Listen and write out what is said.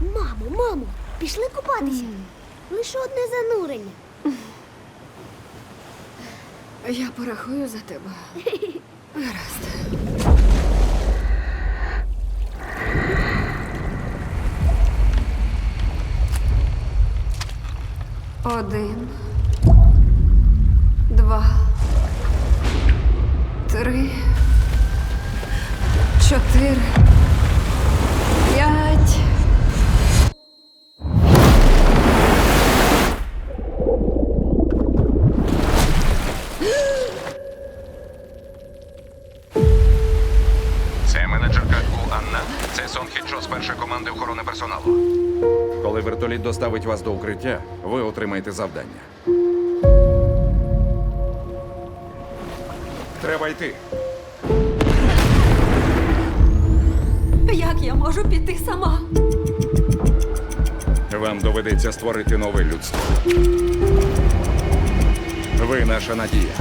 Мамо, мамо, пішли купатися. Лише одне занурення. Я порахую за тебе. Гаразд. Один. Два. Три. Чотири. Менеджерка Гу Анна. Це Сон Хіджо з першої команди охорони персоналу. Коли вертоліт доставить вас до укриття, ви отримаєте завдання. Треба йти. Як я можу піти сама? Вам доведеться створити нове людство. Ви наша надія.